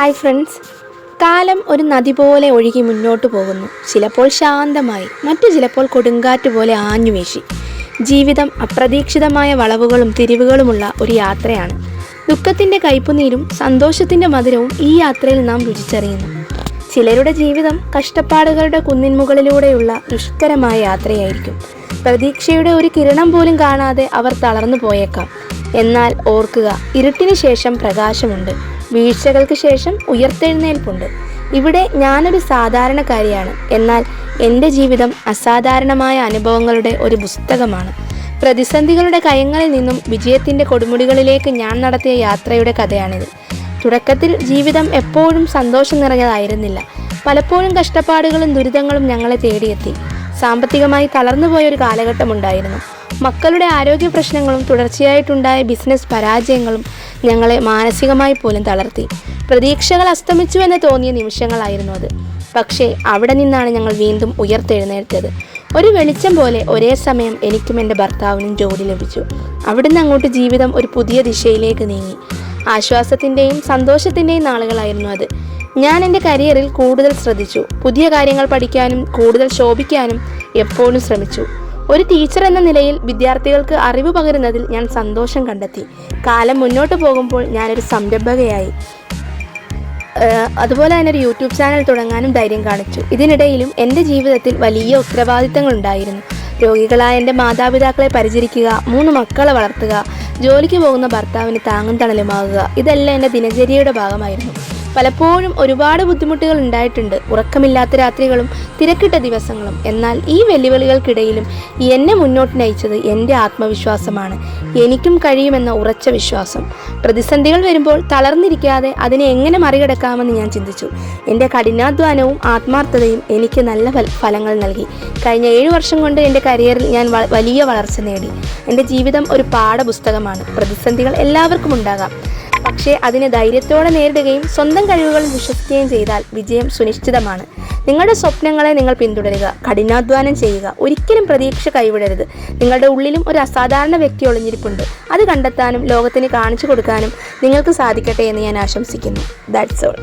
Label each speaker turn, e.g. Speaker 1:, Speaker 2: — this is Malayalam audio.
Speaker 1: Hi friends. കാലം ഒരു നദി പോലെ ഒഴുകി മുന്നോട്ട് പോകുന്നു. ചിലപ്പോൾ ശാന്തമായി മറ്റു ചിലപ്പോൾ കൊടുങ്കാറ്റ് പോലെ ആഞ്ഞുവീശി. ജീവിതം അപ്രതീക്ഷിതമായ വളവുകളും തിരിവുകളുമുള്ള ഒരു യാത്രയാണ്. ദുഃഖത്തിന്റെ കയ്പുനീരും സന്തോഷത്തിന്റെ മധുരവും ഈ യാത്രയിൽ നാം രുചിച്ചറിയുന്നു. ചിലരുടെ ജീവിതം കഷ്ടപ്പാടുകളുടെ കുന്നിന്മുകളിലൂടെയുള്ള ദുഷ്കരമായ യാത്രയായിരിക്കും. പ്രതീക്ഷയുടെ ഒരു കിരണം പോലും കാണാതെ അവർ തളർന്നു പോയേക്കാം. എന്നാൽ ഓർക്കുക ഇരുട്ടിന് ശേഷം പ്രകാശമുണ്ട്. വീഴ്ചകൾക്ക് ശേഷം ഉയർത്തെഴുന്നേൽപ്പുണ്ട്. ഇവിടെ ഞാനൊരു സാധാരണക്കാരിയാണ്. എന്നാൽ എന്റെ ജീവിതം അസാധാരണമായ അനുഭവങ്ങളുടെ ഒരു പുസ്തകമാണ്. പ്രതിസന്ധികളുടെ കയങ്ങളിൽ നിന്നും വിജയത്തിന്റെ കൊടുമുടികളിലേക്ക് ഞാൻ നടത്തിയ യാത്രയുടെ കഥയാണിത്. തുടക്കത്തിൽ ജീവിതം എപ്പോഴും സന്തോഷം നിറഞ്ഞതായിരുന്നില്ല. പലപ്പോഴും കഷ്ടപ്പാടുകളും ദുരിതങ്ങളും ഞങ്ങളെ തേടിയെത്തി. സാമ്പത്തികമായി തളർന്നുപോയ ഒരു കാലഘട്ടമുണ്ടായിരുന്നു. മക്കളുടെ ആരോഗ്യ പ്രശ്നങ്ങളും തുടർച്ചയായിട്ടുണ്ടായ ബിസിനസ് പരാജയങ്ങളും ഞങ്ങളെ മാനസികമായി പോലും തളർത്തി. പ്രതീക്ഷകൾ അസ്തമിച്ചു എന്ന് തോന്നിയ നിമിഷങ്ങളായിരുന്നു അത്. പക്ഷേ അവിടെ നിന്നാണ് ഞങ്ങൾ വീണ്ടും ഉയർത്തെഴുന്നേറ്റത്. ഒരു വെളിച്ചം പോലെ ഒരേ സമയം എനിക്കും എന്റെ ഭർത്താവിനും ജോലി ലഭിച്ചു. അവിടുന്ന് അങ്ങോട്ട് ജീവിതം ഒരു പുതിയ ദിശയിലേക്ക് നീങ്ങി. ആശ്വാസത്തിന്റെയും സന്തോഷത്തിന്റെയും നാളുകളായിരുന്നു അത്. ഞാൻ എന്റെ കരിയറിൽ കൂടുതൽ ശ്രദ്ധിച്ചു. പുതിയ കാര്യങ്ങൾ പഠിക്കാനും കൂടുതൽ ശോഭിക്കാനും എപ്പോഴും ശ്രമിച്ചു. ഒരു ടീച്ചർ എന്ന നിലയിൽ വിദ്യാർത്ഥികൾക്ക് അറിവ് പകരുന്നതിൽ ഞാൻ സന്തോഷം കണ്ടെത്തി. കാലം മുന്നോട്ട് പോകുമ്പോൾ ഞാനൊരു സംരംഭകയായി. അതുപോലെ തന്നെ ഒരു യൂട്യൂബ് ചാനൽ തുടങ്ങാനും ധൈര്യം കാണിച്ചു. ഇതിനിടയിലും എന്റെ ജീവിതത്തിൽ വലിയ ഉത്തരവാദിത്തങ്ങൾ ഉണ്ടായിരുന്നു. രോഗികളായ എന്റെ മാതാപിതാക്കളെ പരിചരിക്കുക മൂന്ന് മക്കളെ വളർത്തുക ജോലിക്ക് പോകുന്ന ഭർത്താവിന് താങ്ങും തണലുമാകുക ഇതെല്ലാം എന്റെ ദിനചര്യയുടെ ഭാഗമായിരുന്നു. പലപ്പോഴും ഒരുപാട് ബുദ്ധിമുട്ടുകൾ ഉണ്ടായിട്ടുണ്ട്. ഉറക്കമില്ലാത്ത രാത്രികളും തിരക്കിട്ട ദിവസങ്ങളും. എന്നാൽ ഈ വെല്ലുവിളികൾക്കിടയിലും എന്നെ മുന്നോട്ട് നയിച്ചത് എന്റെ ആത്മവിശ്വാസമാണ്. എനിക്കും കഴിയുമെന്ന ഉറച്ച വിശ്വാസം. പ്രതിസന്ധികൾ വരുമ്പോൾ തളർന്നിരിക്കാതെ അതിനെ എങ്ങനെ മറികടക്കാമെന്ന് ഞാൻ ചിന്തിച്ചു. എന്റെ കഠിനാധ്വാനവും ആത്മാർത്ഥതയും എനിക്ക് നല്ല ഫലങ്ങൾ നൽകി. കഴിഞ്ഞ ഏഴ് വർഷം കൊണ്ട് എന്റെ കരിയറിൽ ഞാൻ വലിയ വളർച്ച നേടി. എന്റെ ജീവിതം ഒരു പാഠപുസ്തകമാണ്. പ്രതിസന്ധികൾ എല്ലാവർക്കും ഉണ്ടാകാം. പക്ഷേ അതിനെ ധൈര്യത്തോടെ നേരിടുകയും സ്വന്തം കഴിവുകൾ വിശ്വസിക്കുകയും ചെയ്താൽ വിജയം സുനിശ്ചിതമാണ്. നിങ്ങളുടെ സ്വപ്നങ്ങളെ നിങ്ങൾ പിന്തുടരുക കഠിനാധ്വാനം ചെയ്യുക. ഒരിക്കലും പ്രതീക്ഷ കൈവിടരുത്. നിങ്ങളുടെ ഉള്ളിലും ഒരു അസാധാരണ വ്യക്തി ഒളിഞ്ഞിരിപ്പുണ്ട്. അത് കണ്ടെത്താനും ലോകത്തിന് കാണിച്ചു കൊടുക്കാനും നിങ്ങൾക്ക് സാധിക്കട്ടെ എന്ന് ഞാൻ ആശംസിക്കുന്നു. That's all